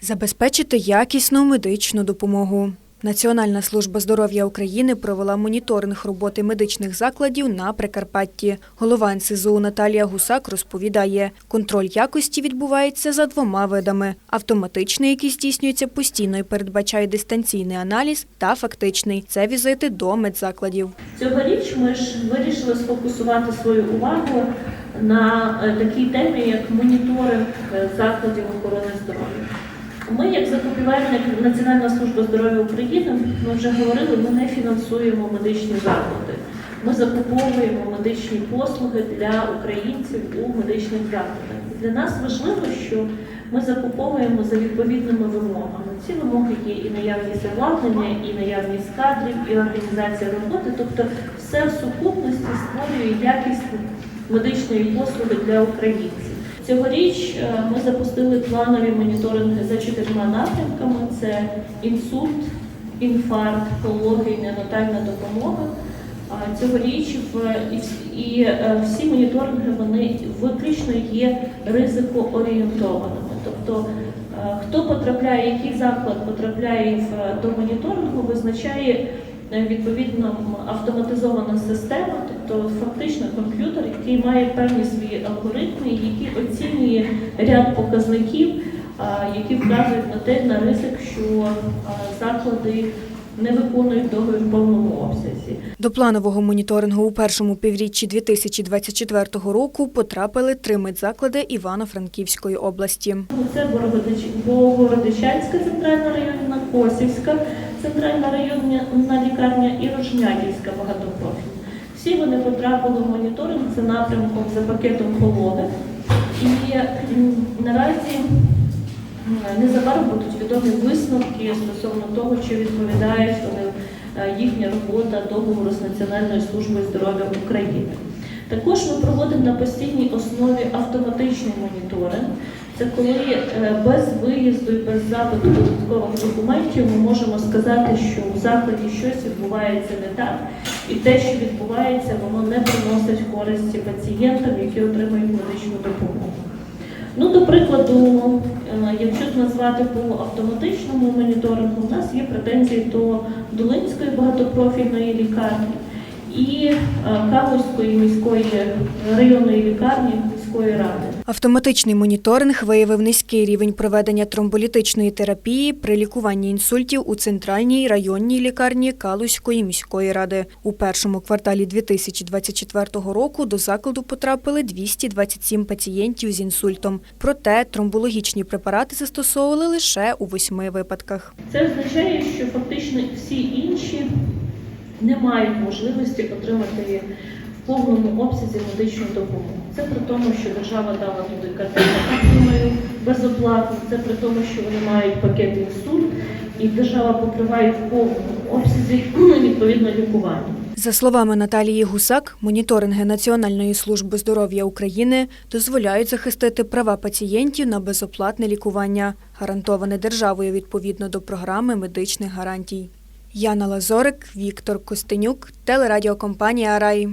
Забезпечити якісну медичну допомогу. Національна служба здоров'я України провела моніторинг роботи медичних закладів на Прикарпатті. Голова НСЗУ Наталія Гусак розповідає, контроль якості відбувається за двома видами: автоматичний, який здійснюється постійно і передбачає дистанційний аналіз, та фактичний це візити до медзакладів. Цьогоріч ми ж вирішили сфокусувати свою увагу на е, такій темі, як моніторинг е, закладів охорони здоров'я. Ми, як закупівельник Національна служба здоров'я України, ми вже говорили, ми не фінансуємо медичні заклади. Ми закуповуємо медичні послуги для українців у медичних закладах. Для нас важливо, що ми закуповуємо за відповідними вимогами. Ці вимоги є і наявність обладнання, і наявність кадрів, і організація роботи. Тобто, все в сукупності створює якість медичної послуги для українців. Цьогоріч е, ми запустили планові моніторинги за чотирма напрямками: це інсульт, інфаркт, пологи неонатальна допомога. Цьогоріч в і, е, всі моніторинги вони виключно є ризикоорієнтованими. Тобто, е, хто потрапляє, який заклад потрапляє в, до моніторингу, визначає відповідно автоматизована система, тобто фактично комп'ютер, який має певні свої алгоритми, який оцінює ряд показників, які вказують на те на ризик, що заклади не виконують договір в повному обсязі. До планового моніторингу у першому півріччі 2024 року потрапили три медзаклади Івано-Франківської області. Це Богородичанська центральна районна, Косівська центральна районна лікарня і Рожнятівська багатопрофільна. Всі вони потрапили в моніторинг за напрямком за пакетом пологи. І наразі незабаром будуть відомі висновки стосовно того, чи відповідають вони е, їхня робота договору з Національною службою здоров'я України. Також ми проводимо на постійній основі автоматичний моніторинг. Це коли е, без виїзду і без запиту додаткових документів ми можемо сказати, що у закладі щось відбувається не так, і те, що відбувається, воно не приносить користі пацієнтам, які отримують медичну допомогу. Ну, до прикладу, е, якщо назвати по автоматичному моніторингу, у нас є претензії до Долинської багатопрофільної лікарні і е, Калузької міської районної лікарні міської ради. Автоматичний моніторинг виявив низький рівень проведення тромболітичної терапії при лікуванні інсультів у центральній районній лікарні Калузької міської ради. У першому кварталі 2024 року до закладу потрапили 227 пацієнтів з інсультом. Проте тромбологічні препарати застосовували лише у восьми випадках. Це означає, що фактично всі інші не мають можливості отримати повному обсязі медичну допомогу. Це при тому, що держава дала туди картину безоплатно, це при тому, що вони мають пакет інсульт, і держава покриває в повному обсязі відповідно лікування. За словами Наталії Гусак, моніторинги Національної служби здоров'я України дозволяють захистити права пацієнтів на безоплатне лікування, гарантоване державою відповідно до програми медичних гарантій. Яна Лазорик, Віктор Костенюк, телерадіокомпанія Рай.